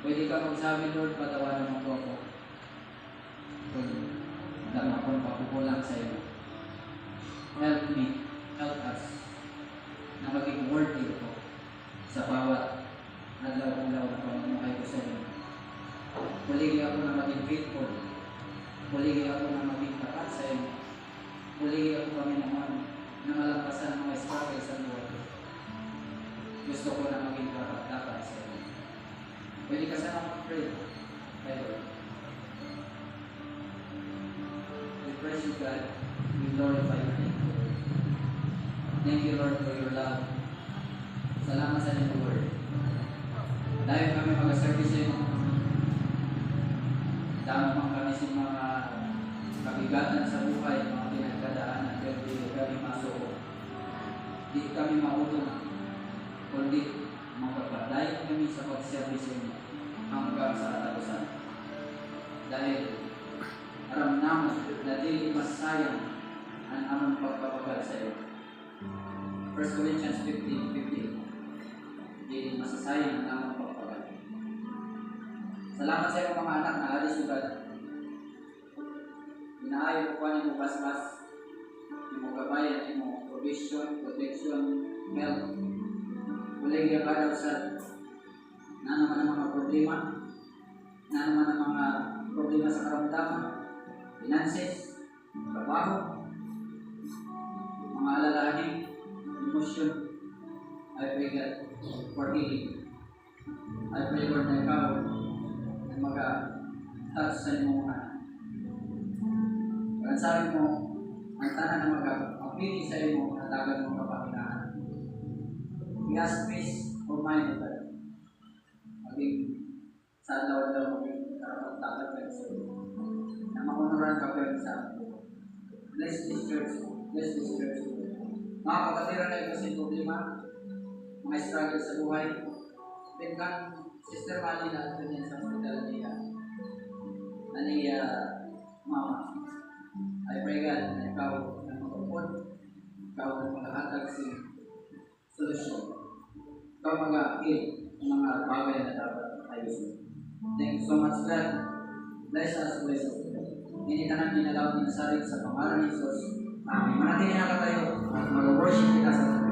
Pwede ka magsabi, Lord, patawaran mo po ako. Kung alam akong pakukulang sa iyo. Help me, help us, na maging worthy ko sa bawat adlaw-adlaw na pamumuhay ko sa iyo. Puligi ako na maging faithful. Puligi ako na maging tapat sa iyo. Puligi ako naman na malampasan mga struggle sa buhay. Gusto ko na maging tapat-tapat sa iyo. Pwede ka sana mag-pray. Kay Lord. We praise you, God. We glorify your name. Thank you, Lord, for your love. Salamat sa inyong word. Dahil kami mag-service sa dami man kami sa mga kabigatan sa buhay, mga pinagdadaanan, pero di kami masuko. Di kami mautong, kundi sa pag-service sa inyo hanggang sa katapusan. Dahil aram naman na di masayang ang among pagpapagal sa iyo. 1 Corinthians 15, 15 Di masasayang ang among pagpapagal. Salamat sa iyo mga anak na alis sugad. Inaayo ko ni mo basbas, ni mo gabayan, ni mo provision, protection, health. Yung kadaw sa na naman ang mga problema, na naman ang mga problema sa karamdaman, finances, trabaho, mga alalahanin, emotion, I pray God for healing. I pray Lord na ikaw na mag-touch sa inyong mga Kaya sabi mo, ang tanan na mag-apili sa iyo at tagal mo kapahinaan. We ask peace mind of. Maging sa daw-daw karapat-dapat kayo sa iyo. Na makunuran ka kayo sa. Bless this church. Bless this church. Mga kapatira na ito sa problema, mga struggle sa buhay. Tingkan, Sister Mali na Mama. I pray God na ikaw ang magpapod, ikaw si solusyon. Ikaw mag-heal ng mga bagay na dapat ayusin. Thank you so much, God. Bless us, bless us. Hindi ka nang ginalaw ni Nasarit sa pangalan ni Jesus. Amen. Manatili na ka tayo at mag-worship kita sa